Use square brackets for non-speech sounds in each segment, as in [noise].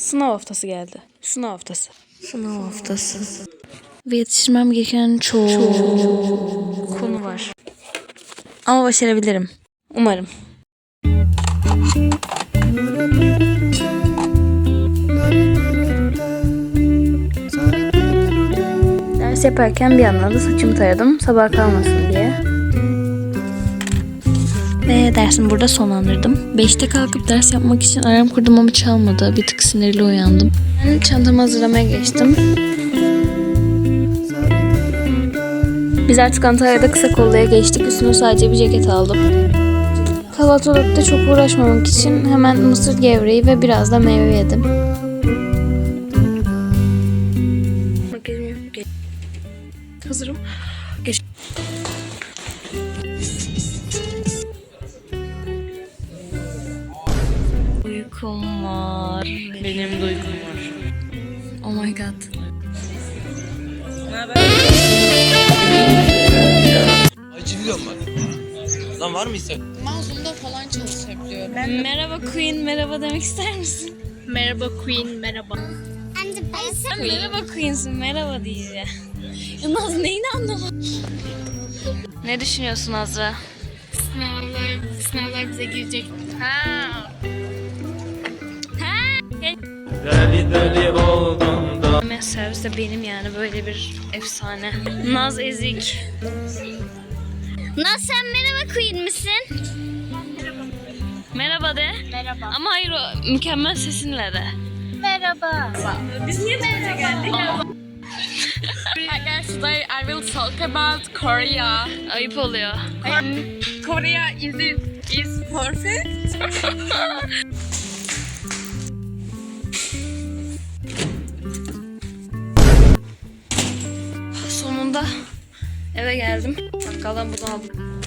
Sınav haftası geldi. Sınav haftası. Sınav haftası. Ve yetiştirmem gereken çok konu var. Ama başarabilirim. Umarım. Ders yaparken bir yandan da saçımı taradım sabah kalmasın. Ve dersimi burada sonlandırdım. 5'te kalkıp ders yapmak için alarm kurdum ama çalmadı. Bir tık sinirli uyandım. Ben çantamı hazırlamaya geçtim. Biz artık Antalya'da kısa kolluya geçtik. Üstüne sadece bir ceket aldım. Kahvaltılıkta çok uğraşmamak için hemen mısır gevreği ve biraz da meyve yedim. Oh my god. Acı biliyorum bak. Lan var mı ise? Mazlum'da falan çalışabiliyorum. Merhaba Queen, merhaba demek ister misin? Merhaba Queen, merhaba. Sen merhaba Queen'sin, merhaba diyeceğim. Yılmaz neyini anlamadın? Ne düşünüyorsun Azra? Sınavlar, sınavlar bize girecek. Ha. Deli deli da. Serviste benim yani böyle bir efsane. Naz Ezik. Naz sen merhaba Queen misin? Merhaba de. Merhaba. Ama hayır o mükemmel sesinle de. Merhaba. Biz niye buraya geldik? Hi guys, today I will talk about Korea. Ayıp oluyor. Korea is it is perfect? [laughs] Sonunda eve geldim. Bakkaldan bunu aldım.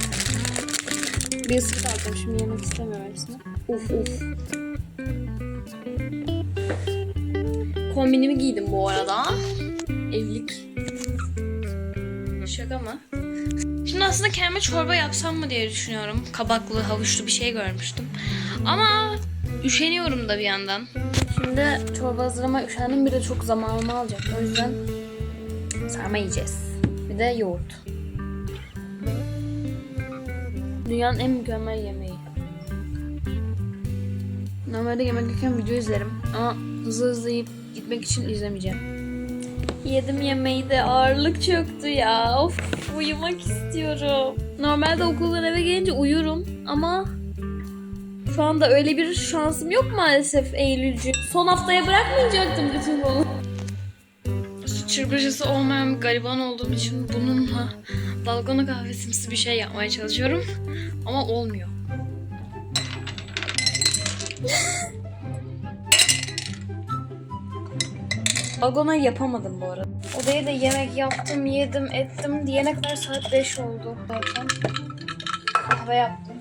Bir ısık aldım. Şimdi yemek istemiyorum hepsini. Uf uf. Kombinimi giydim bu arada. Evlilik. Şaka mı? Şimdi aslında kendime çorba yapsam mı diye düşünüyorum. Kabaklı, havuçlu bir şey görmüştüm. Ama üşeniyorum da bir yandan. Şimdi çorba hazırlamaya üşendim. Bir de çok zamanımı alacak. O yüzden sarma yiyeceğiz. Bir de yoğurt. Dünyanın en mükemmel yemeği. Normalde yemek yerken video izlerim ama hızlı hızlı yiyip gitmek için izlemeyeceğim. Yedim yemeği de ağırlık çöktü ya. Of uyumak istiyorum. Normalde okuldan eve gelince uyurum ama şu anda öyle bir şansım yok maalesef Eylülcü. Son haftaya bırakmayacaktım bütün bunu. Çırpıcısı olmayan bir gariban olduğum için bununla dalgona kahvesimsi bir şey yapmaya çalışıyorum. Ama olmuyor. Dalgona yapamadım bu arada. Odaya da yemek yaptım, yedim, ettim diyene kadar saat 5 oldu zaten. Kahve yaptım.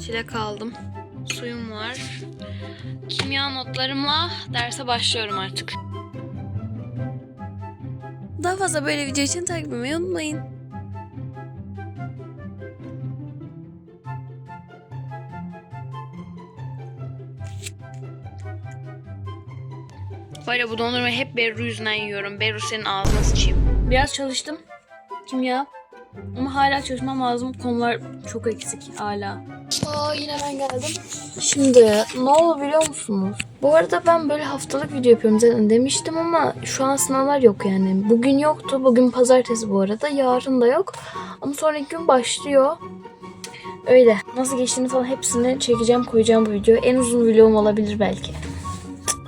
Çilek aldım. Suyum var. Kimya notlarımla derse başlıyorum artık. Daha fazla böyle video için takip etmeyi unutmayın. Böyle bu dondurmayı hep Berru yüzünden yiyorum. Berru senin ağzına sıçayım. Biraz çalıştım. Kimya. Ama hala çalışmam lazım. Konular çok eksik hala. Aa, yine ben geldim. Şimdi ne oldu biliyor musunuz? Bu arada ben böyle haftalık video yapıyorum zaten demiştim ama şu an sınavlar yok yani. Bugün yoktu. Bugün pazartesi bu arada. Yarın da yok. Ama sonraki gün başlıyor. Öyle. Nasıl geçtiğini falan hepsini çekeceğim koyacağım bu videoya. En uzun videom olabilir belki.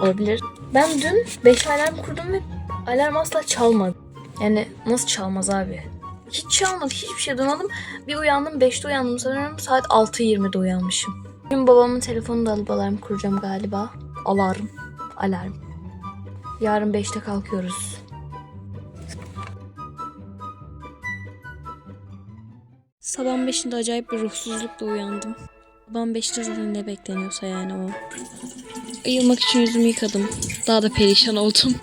Olabilir. Ben dün 5 alarm kurdum ve alarm asla çalmadı. Yani nasıl çalmaz abi? Hiç çalmadı. Hiçbir şey duymadım. Bir uyandım. 5'te uyandım sanırım. Saat 6.20'de uyanmışım. Bugün babamın telefonunu da alıp alarm kuracağım galiba. Alarm. Alarm. Yarın 5'te kalkıyoruz. Sabahın 5'inde acayip bir ruhsuzlukla uyandım. Sabahın 5'te zaten ne bekleniyorsa yani o. Ayılmak için yüzümü yıkadım. Daha da perişan oldum.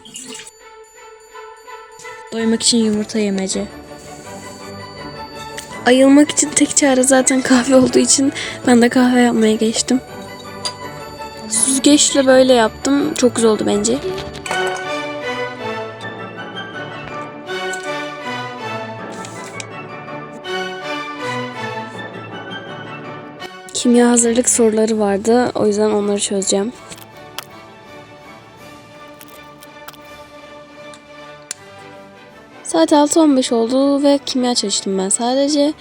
Doymak için yumurta yemeci. Ayılmak için tek çare zaten kahve olduğu için ben de kahve yapmaya geçtim. Süzgeçle böyle yaptım. Çok güzel oldu bence. Kimya hazırlık soruları vardı. O yüzden onları çözeceğim. Saat 6.15 oldu ve kimya çalıştım ben sadece.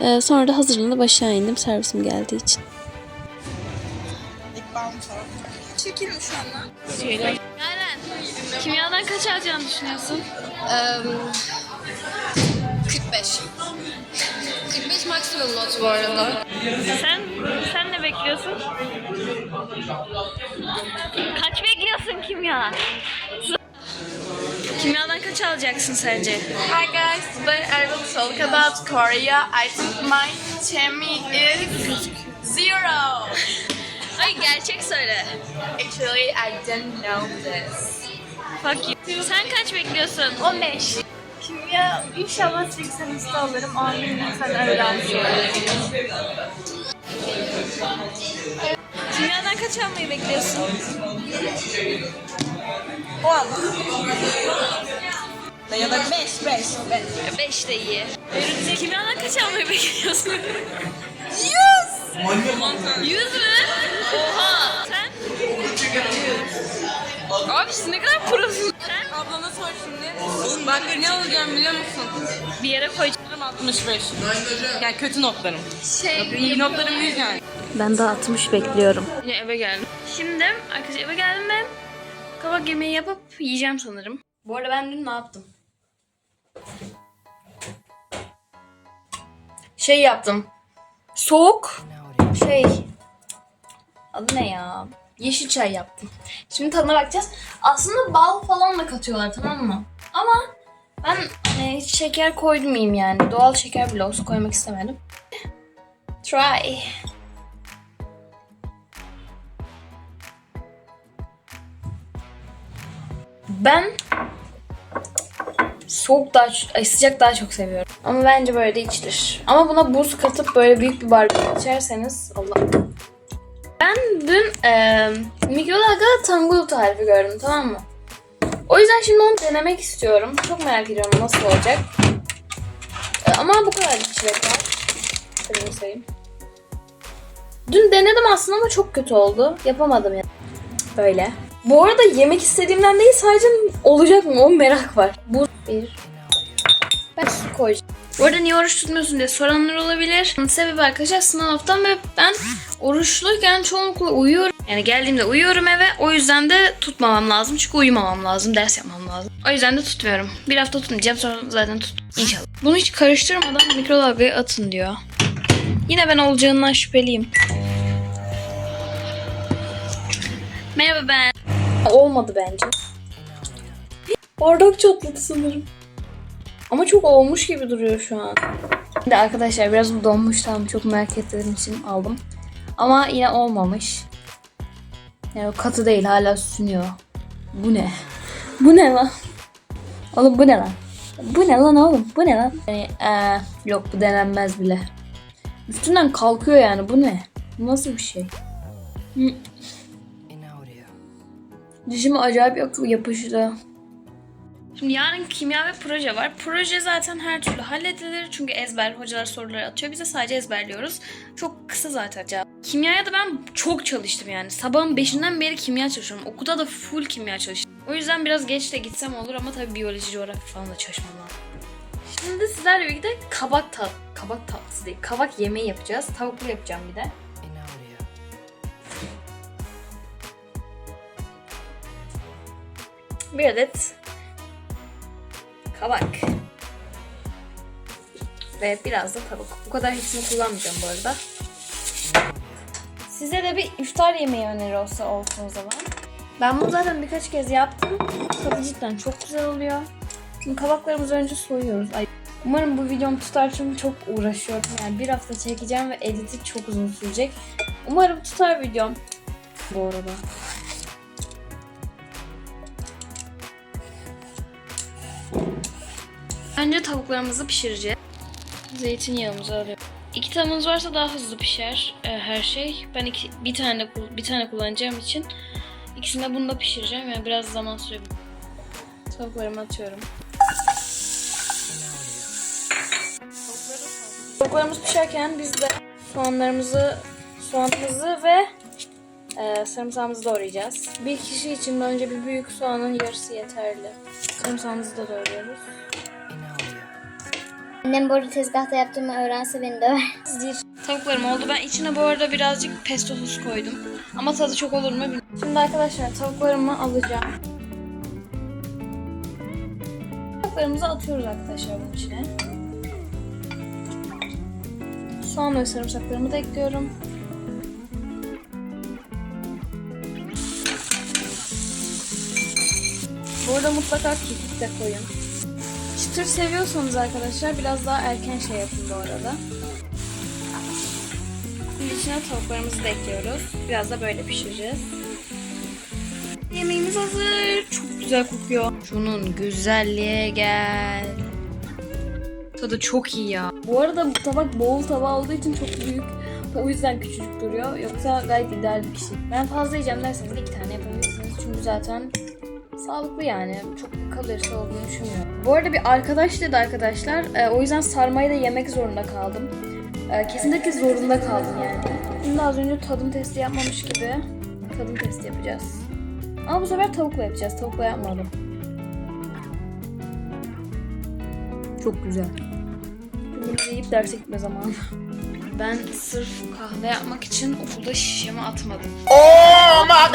Ee, sonra da hazırlanıp aşağı indim servisim geldiği için. Yaren, kimyadan kaç alacağını düşünüyorsun? 45. 45 maksimum not bu arada. Sen, sen ne bekliyorsun? Kaç bekliyorsun kimya? Kimyadan kaç alacaksın sence? Hi guys, today I will talk about Korea. I think my chemistry is zero. Ay gerçek söyle. Actually, I didn't know this. Fuck you. Sen kaç bekliyorsun? 15. Kimya inşallah 80 üstü alırım. Amin lütfen alsın. Kimyadan kaç almayı bekliyorsun? 10. Ya da 5, 5, 5. 5 de iyi. Benim kimyadan kaç almayı bekliyorsun? 100! 100 mü? Oha! Sen? Abi siz ne kadar prosun. Sen? Ablana sor şimdi. Bak ne alacağım biliyor musun? Bir yere koyacağım. 65. Yani kötü notlarım. Şey, iyi notlarım değil yani. Ben de 60 bekliyorum. Yine eve geldim. Şimdi arkadaşlar eve geldim ve kabak yemeği yapıp yiyeceğim sanırım. Bu arada ben dün ne yaptım? Şey yaptım. Soğuk. Şey. Adı ne ya? Yeşil çay yaptım. Şimdi tadına bakacağız. Aslında bal falan da katıyorlar tamam mı? Ama ben e, şeker koymayayım yani. Doğal şeker bile olsa koymak istemedim. Try. Ben soğuk daha ay sıcak daha çok seviyorum. Ama bence böyle de içilir. Ama buna buz katıp böyle büyük bir bardak içerseniz Allah. Ben dün e, mikrodalga tangulu tarifi gördüm tamam mı? O yüzden şimdi onu denemek istiyorum. Çok merak ediyorum nasıl olacak. E, ama bu kadar çilek var. Sayayım. Dün denedim aslında ama çok kötü oldu. Yapamadım ya. Böyle. Bu arada yemek istediğimden değil sadece olacak mı o merak var. Bu bir. Ben su koyacağım. Bu arada niye oruç tutmuyorsun diye soranlar olabilir. Sebebi arkadaşlar sınav haftam ve ben oruçluyken çoğunlukla uyuyorum. Yani geldiğimde uyuyorum eve. O yüzden de tutmamam lazım. Çünkü uyumamam lazım. Ders yapmam lazım. O yüzden de tutmuyorum. Bir hafta tutmayacağım sonra zaten tut. İnşallah. Bunu hiç karıştırmadan mikrodalgaya atın diyor. Yine ben olacağından şüpheliyim. Merhaba ben. Olmadı bence. Bardak çatladı sanırım. Ama çok olmuş gibi duruyor şu an. Şimdi arkadaşlar biraz bu donmuş tamam çok merak ettiğim için aldım. Ama yine olmamış. Yani o katı değil hala sünüyor. Bu ne? Bu ne lan? Oğlum bu ne lan? Bu ne lan oğlum? Bu ne lan? Yani, ee, yok bu denenmez bile. Üstünden kalkıyor yani bu ne? Bu nasıl bir şey? Hı. Dişime acayip yap- yapıştı. Şimdi yarın kimya ve proje var. Proje zaten her türlü halledilir. Çünkü ezber hocalar soruları atıyor. Biz de sadece ezberliyoruz. Çok kısa zaten cevap. Kimyaya da ben çok çalıştım yani. Sabahın 5'inden beri kimya çalışıyorum. Okulda da full kimya çalıştım. O yüzden biraz geç de gitsem olur ama tabii biyoloji, coğrafya falan da çalışmam. Şimdi sizlerle birlikte kabak tat, kabak tatlısı değil, kabak yemeği yapacağız. Tavuklu yapacağım bir de. Bir adet kabak. Ve biraz da tavuk. Bu kadar hepsini kullanmayacağım bu arada. Size de bir iftar yemeği öneri olsa olsun o zaman. Ben bunu zaten birkaç kez yaptım. Tadı cidden çok güzel oluyor. Şimdi kabaklarımızı önce soyuyoruz. Ay. Umarım bu videom tutar çünkü çok uğraşıyorum. Yani bir hafta çekeceğim ve editi çok uzun sürecek. Umarım tutar videom. Bu arada. Önce tavuklarımızı pişireceğiz. Zeytinyağımızı alıyorum. İki tavamız varsa daha hızlı pişer e, her şey. Ben iki, bir tane bir tane kullanacağım için ikisini de bunda pişireceğim. Yani biraz zaman sürebilir. Tavuklarımı atıyorum. Tavuklarımız pişerken biz de soğanlarımızı, soğanımızı ve e, sarımsağımızı doğrayacağız. Bir kişi için de önce bir büyük soğanın yarısı yeterli. Sarımsağımızı da doğruyoruz. Annem bu arada tezgahta yaptığımı öğrense beni döver. Tavuklarım oldu. Ben içine bu arada birazcık pesto sos koydum. Ama tadı çok olur mu bilmiyorum. Şimdi arkadaşlar tavuklarımı alacağım. Tavuklarımızı atıyoruz arkadaşlar bunun içine. Soğan ve sarımsaklarımı da ekliyorum. Bu arada mutlaka kekik de koyun. Çıtır seviyorsanız arkadaşlar biraz daha erken şey yapın bu arada. Şimdi içine tavuklarımızı da ekliyoruz. Biraz da böyle pişireceğiz. Yemeğimiz hazır. Çok güzel kokuyor. Şunun güzelliğe gel. Tadı çok iyi ya. Bu arada bu tabak boğul tabağı olduğu için çok büyük. O yüzden küçücük duruyor. Yoksa gayet ideal bir şey. Ben fazla yiyeceğim derseniz de iki tane yapabilirsiniz. Çünkü zaten sağlıklı yani. Çok kalorisi olduğunu düşünmüyorum. Bu arada bir arkadaş dedi arkadaşlar. E, o yüzden sarmayı da yemek zorunda kaldım. E, kesinlikle zorunda kaldım yani. Şimdi az önce tadım testi yapmamış gibi tadım testi yapacağız. Ama bu sefer tavukla yapacağız. Tavukla yapmadım. Çok güzel. Bunu yiyip derse gitme zamanı. Ben sırf kahve yapmak için okulda şişemi atmadım. Allah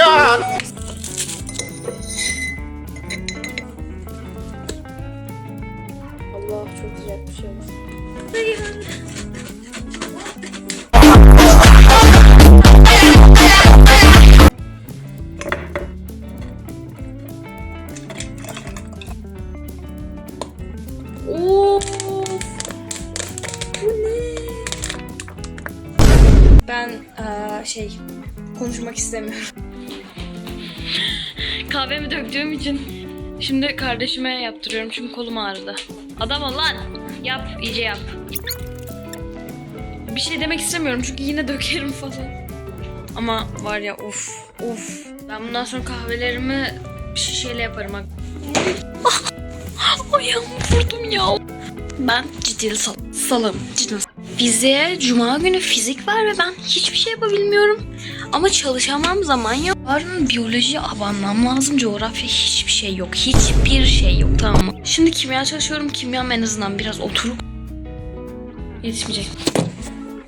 şey konuşmak istemiyorum. [laughs] Kahvemi döktüğüm için şimdi kardeşime yaptırıyorum çünkü kolum ağrıdı. Adam ol lan. Yap, iyice yap. Bir şey demek istemiyorum çünkü yine dökerim falan. Ama var ya of of. Ben bundan sonra kahvelerimi şişeyle yaparım. Ah, ayağımı vurdum ya. Ben ciddi sal salım. Ciddi Bize cuma günü fizik var ve ben hiçbir şey yapabilmiyorum. Ama çalışamam zaman yok. Yarın biyoloji abanmam lazım. Coğrafya hiçbir şey yok. Hiçbir şey yok tamam mı? Şimdi kimya çalışıyorum. Kimyam en azından biraz oturup yetişmeyecek.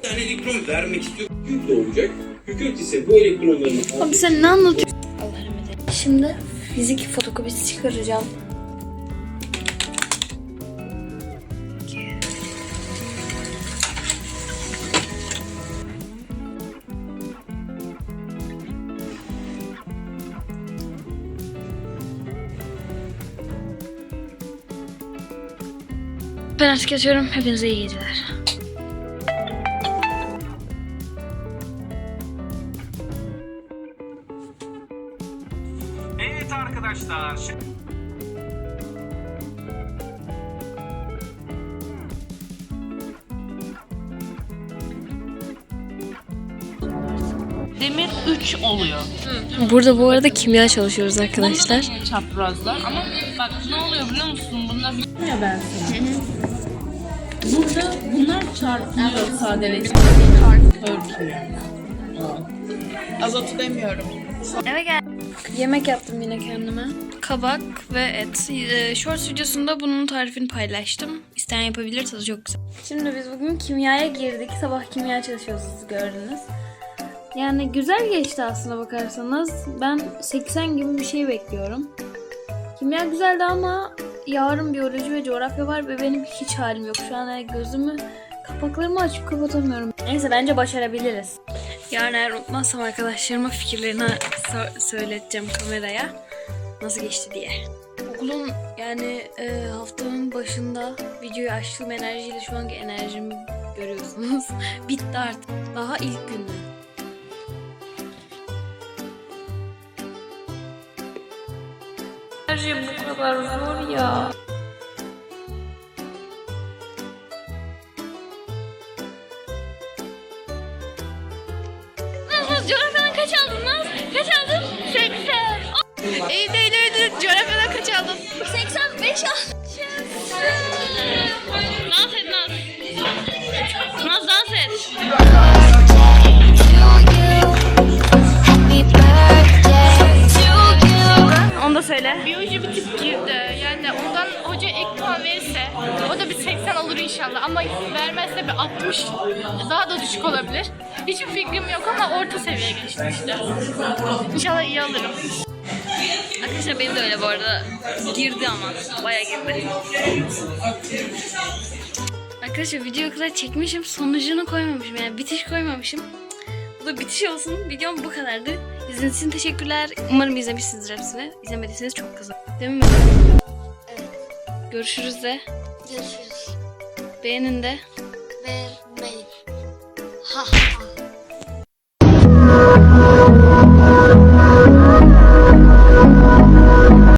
Bir tane elektron vermek istiyor. Yük doğacak. Kükürt ise bu elektronların Abi sen ne anlatıyorsun? Allah rahmet eylesin. Şimdi fizik fotokopisi çıkaracağım. Ben artık yatıyorum. Hepinize iyi geceler. Evet arkadaşlar. Demir 3 oluyor. Burada bu arada kimya çalışıyoruz arkadaşlar. Çaprazlar ama bak ne oluyor biliyor musun? Ya ben sana. Burada bunlar çarpılıyor sadeleşiyor. Örtüyor. Azotu demiyorum. Eve gel. Yemek yaptım yine kendime. Kabak ve et. Ee, Shorts videosunda bunun tarifini paylaştım. İsteyen yapabilir tadı çok güzel. Şimdi biz bugün kimyaya girdik. Sabah kimya çalışıyoruz siz gördünüz. Yani güzel geçti aslında bakarsanız. Ben 80 gibi bir şey bekliyorum. Kimya güzeldi ama yarın biyoloji ve coğrafya var ve benim hiç halim yok. Şu an gözümü kapaklarımı açıp kapatamıyorum. Neyse bence başarabiliriz. Yarın eğer unutmazsam arkadaşlarıma fikirlerini so- söyleteceğim kameraya. Nasıl geçti diye. Okulun yani e, haftanın başında videoyu açtığım enerjiyle şu anki enerjimi görüyorsunuz. [laughs] Bitti artık. Daha ilk günden. proje bu kadar zor ya. Coğrafyadan kaç aldın lan? Kaç aldın? 80. Evde coğrafyadan kaç aldın? 85 aldım. Biyoloji bir tık girdi. Yani ondan hoca ek puan verirse o da bir 80 olur inşallah ama vermezse bir 60 daha da düşük olabilir. Hiçbir fikrim yok ama orta seviye geçtim işte. İnşallah iyi alırım. Arkadaşlar benim de öyle bu arada. Girdi ama. Baya girdi. Arkadaşlar video kadar çekmişim. Sonucunu koymamışım. Yani bitiş koymamışım. Bu da bitiş olsun. Videom bu kadardı. İzlediğiniz için teşekkürler. Umarım izlemişsinizdir hepsini. İzlemediyseniz çok kızım. Değil mi? Görüşürüz de. Görüşürüz. Beğenin de. Vermeyin. Ha ha.